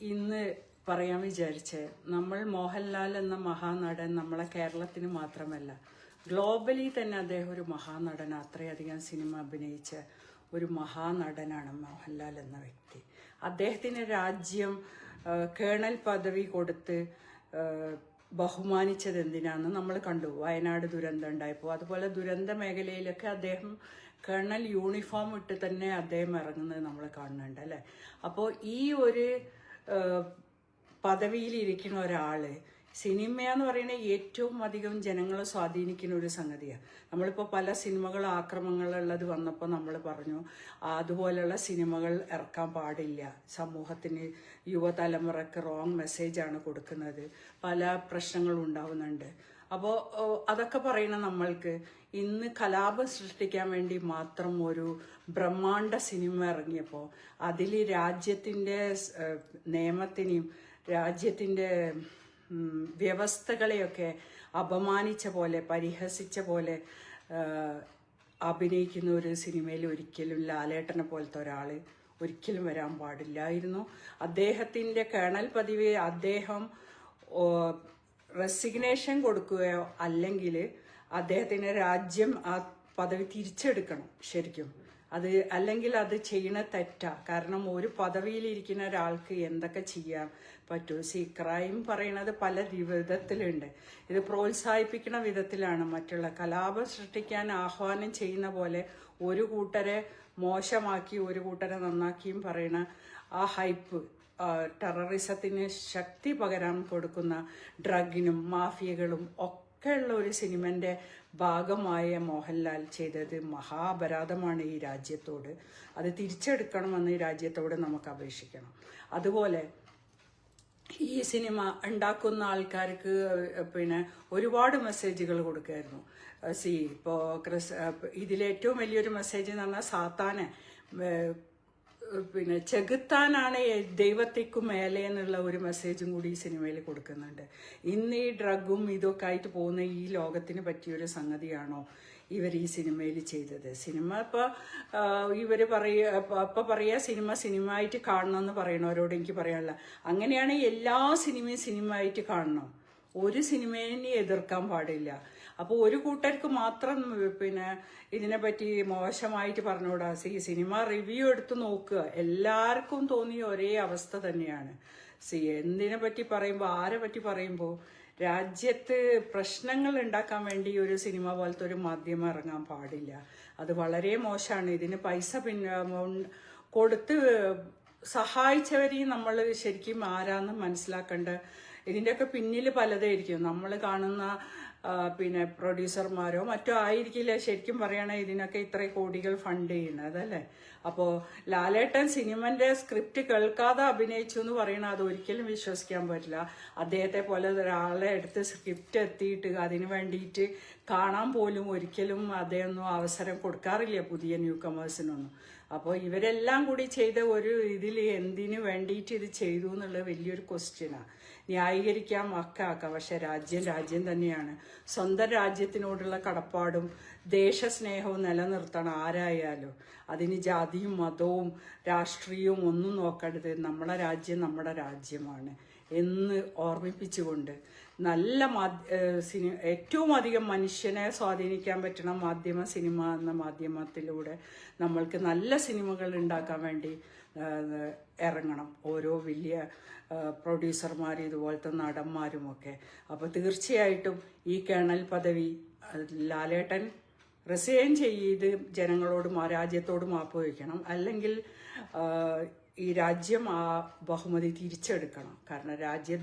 ഇന്ന് പറയാൻ വിചാരിച്ച് നമ്മൾ മോഹൻലാൽ എന്ന മഹാനടൻ നമ്മളെ കേരളത്തിന് മാത്രമല്ല ഗ്ലോബലി തന്നെ അദ്ദേഹം ഒരു മഹാനടൻ അത്രയധികം സിനിമ അഭിനയിച്ച ഒരു മഹാനടനാണ് മോഹൻലാൽ എന്ന വ്യക്തി. അദ്ദേഹത്തിന് രാജ്യം കേണൽ പദവി കൊടുത്ത് ബഹുമാനിച്ചത് എന്തിനാന്ന് നമ്മൾ കണ്ടു. വയനാട് ദുരന്തം ഉണ്ടായപ്പോൾ. അതുപോലെ ദുരന്ത മേഖലയിലൊക്കെ അദ്ദേഹം കേണൽ യൂണിഫോം ഇട്ട് തന്നെ അദ്ദേഹം ഇറങ്ങുന്നത് നമ്മൾ കാണുന്നുണ്ട് അല്ലേ? അപ്പോൾ ഈ ഒരു പദവിയിലിരിക്കുന്ന ഒരാൾ സിനിമ എന്ന് പറയുന്നത് ഏറ്റവും അധികം ജനങ്ങളെ സ്വാധീനിക്കുന്ന ഒരു സംഗതിയാണ് നമ്മളിപ്പോൾ പല സിനിമകൾ ആക്രമങ്ങളുള്ളത് വന്നപ്പോൾ നമ്മൾ പറഞ്ഞു അതുപോലെയുള്ള സിനിമകൾ ഇറക്കാൻ പാടില്ല. സമൂഹത്തിന് യുവതലമുറക്ക് റോങ് മെസ്സേജാണ് കൊടുക്കുന്നത്. പല പ്രശ്നങ്ങളും ഉണ്ടാവുന്നുണ്ട്. അപ്പോൾ അതൊക്കെ പറയുന്ന നമ്മൾക്ക് ഇന്ന് കലാപം സൃഷ്ടിക്കാൻ വേണ്ടി മാത്രം ഒരു ബ്രഹ്മാണ്ട സിനിമ ഇറങ്ങിയപ്പോൾ അതിൽ രാജ്യത്തിന്റെ നിയമത്തിനെയും രാജ്യത്തിന്റെ വ്യവസ്ഥകളെയൊക്കെ അപമാനിച്ച പോലെ പരിഹസിച്ച പോലെ അഭിനയിക്കുന്ന ഒരു സിനിമയിൽ ഒരിക്കലും ലാലേട്ടനെ പോലത്തെ ഒരാൾ ഒരിക്കലും വരാൻ പാടില്ലായിരുന്നു. അദ്ദേഹത്തിന്റെ കേണൽ പതിവ് അദ്ദേഹം റെസിഗ്നേഷൻ കൊടുക്കുകയോ അല്ലെങ്കിൽ അദ്ദേഹത്തിന് രാജ്യം ആ പദവി തിരിച്ചെടുക്കണം ശരിക്കും. അത് അല്ലെങ്കിൽ അത് ചെയ്യണ തെറ്റാ. കാരണം ഒരു പദവിയിലിരിക്കുന്ന ഒരാൾക്ക് എന്തൊക്കെ ചെയ്യാൻ പറ്റൂ? സി ക്രൈം പറയണത് പല വിധത്തിലുണ്ട്. ഇത് പ്രോത്സാഹിപ്പിക്കുന്ന വിധത്തിലാണ് മറ്റുള്ള. കലാപം സൃഷ്ടിക്കാൻ ആഹ്വാനം ചെയ്യുന്ന പോലെ ഒരു കൂട്ടരെ മോശമാക്കി ഒരു കൂട്ടരെ നന്നാക്കിയും പറയണ ആ ഹൈപ്പ് ടെററിസത്തിന് ശക്തി പകരാൻ കൊടുക്കുന്ന ഡ്രഗിനും മാഫിയകളും ഒക്കെയുള്ള ഒരു സിനിമന്റെ ഭാഗമായ മോഹൻലാൽ ചെയ്തത് മഹാപരാധമാണ് ഈ രാജ്യത്തോട്. അത് തിരിച്ചെടുക്കണമെന്ന് ഈ രാജ്യത്തോട് നമുക്ക് അപേക്ഷിക്കണം. അതുപോലെ ഈ സിനിമ ഉണ്ടാക്കുന്ന ആൾക്കാർക്ക് പിന്നെ ഒരുപാട് മെസ്സേജുകൾ കൊടുക്കുമായിരുന്നു സി ഇപ്പോൾ ക്രിസ് ഇതിലേറ്റവും വലിയൊരു മെസ്സേജ് എന്ന് പറഞ്ഞാൽ സാത്താനെ പിന്നെ ചെകുത്താനാണ് ദൈവത്തേക്കും മേലെ എന്നുള്ള ഒരു മെസ്സേജും കൂടി ഈ സിനിമയിൽ കൊടുക്കുന്നുണ്ട്. ഇന്ന് ഈ ഡ്രഗും ഇതൊക്കെ ആയിട്ട് പോകുന്ന ഈ ലോകത്തിന് പറ്റിയൊരു സംഗതിയാണോ ഇവർ ഈ സിനിമയിൽ ചെയ്തത്? സിനിമ ഇപ്പോൾ ഇവർ പറയുക ഇപ്പം പറയുക സിനിമ സിനിമ ആയിട്ട് കാണണം എന്ന് പറയണവരോട് എനിക്ക് പറയാനുള്ള അങ്ങനെയാണ് എല്ലാ സിനിമയും സിനിമ ആയിട്ട് കാണണം. ഒരു സിനിമേനെ എതിർക്കാൻ പാടില്ല. അപ്പോൾ ഒരു കൂട്ടർക്ക് മാത്രം പിന്നെ ഇതിനെ പറ്റി മോശമായിട്ട് പറഞ്ഞുകൂടാ? സി സിനിമ റിവ്യൂ എടുത്ത് നോക്കുക. എല്ലാവർക്കും തോന്നിയ ഒരേ അവസ്ഥ തന്നെയാണ്. സി എന്തിനെ പറ്റി പറയുമ്പോൾ ആരെ പറ്റി പറയുമ്പോൾ രാജ്യത്ത് പ്രശ്നങ്ങൾ ഉണ്ടാക്കാൻ വേണ്ടി ഒരു സിനിമ പോലത്തെ ഒരു മാധ്യമം ഇറങ്ങാൻ പാടില്ല. അത് വളരെ മോശമാണ്. ഇതിന് പൈസ പിന്നെ കൊടുത്ത് സഹായിച്ചവരെയും നമ്മൾ ശരിക്കും ആരാന്ന് മനസ്സിലാക്കേണ്ട ഇതിന്റെയൊക്കെ പിന്നിൽ പലതായിരിക്കും. നമ്മൾ കാണുന്ന പിന്നെ പ്രൊഡ്യൂസർമാരോ മറ്റോ ആയിരിക്കില്ല ശരിക്കും പറയണേ ഇതിനൊക്കെ ഇത്ര കോടികൾ ഫണ്ട് ചെയ്യുന്നത് അല്ലേ? അപ്പോൾ ലാലേട്ടൻ സിനിമന്റെ സ്ക്രിപ്റ്റ് കേൾക്കാതെ അഭിനയിച്ചു എന്ന് പറയണത് അത് ഒരിക്കലും വിശ്വസിക്കാൻ പറ്റില്ല. അദ്ദേഹത്തെ പോലെ ഒരാളെ എടുത്ത് സ്ക്രിപ്റ്റ് എത്തിയിട്ട് അതിന് വേണ്ടിയിട്ട് കാണാൻ പോലും ഒരിക്കലും അദ്ദേഹം അവസരം കൊടുക്കാറില്ല പുതിയ ന്യൂ കമേഴ്സിനൊന്നും അപ്പോൾ ഇവരെല്ലാം കൂടി ചെയ്ത ഒരു ഇതിൽ എന്തിനു വേണ്ടിയിട്ട് ഇത് ചെയ്തു എന്നുള്ളത് വലിയൊരു ക്വസ്റ്റ്യനാണ് ന്യായീകരിക്കാം ഒക്കെ ആക്കാം. പക്ഷെ രാജ്യം രാജ്യം തന്നെയാണ്. സ്വന്തം രാജ്യത്തിനോടുള്ള കടപ്പാടും ദേശസ്നേഹവും നിലനിർത്തണം. ആരായാലും അതിന് ജാതിയും മതവും രാഷ്ട്രീയവും ഒന്നും നോക്കരുത്. നമ്മുടെ രാജ്യം നമ്മുടെ രാജ്യമാണ് എന്ന് ഓർമ്മിപ്പിച്ചുകൊണ്ട് നല്ല സിനിമ ഏറ്റവും അധികം മനുഷ്യനെ സ്വാധീനിക്കാൻ പറ്റുന്ന മാധ്യമ സിനിമ എന്ന മാധ്യമത്തിലൂടെ നമ്മൾക്ക് നല്ല സിനിമകൾ ഉണ്ടാക്കാൻ വേണ്ടി ഇറങ്ങണം. ഓരോ വലിയ പ്രൊഡ്യൂസർമാർ ഇതുപോലത്തെ നടന്മാരുമൊക്കെ. അപ്പോൾ തീർച്ചയായിട്ടും ഈ കേണൽ പദവി ലാലേട്ടൻ റിസൈൻ ചെയ്ത് ജനങ്ങളോടും ആ രാജ്യത്തോടും മാപ്പ് വയ്ക്കണം അല്ലെങ്കിൽ ഈ രാജ്യം ആ ബഹുമതി തിരിച്ചെടുക്കണം. കാരണം രാജ്യ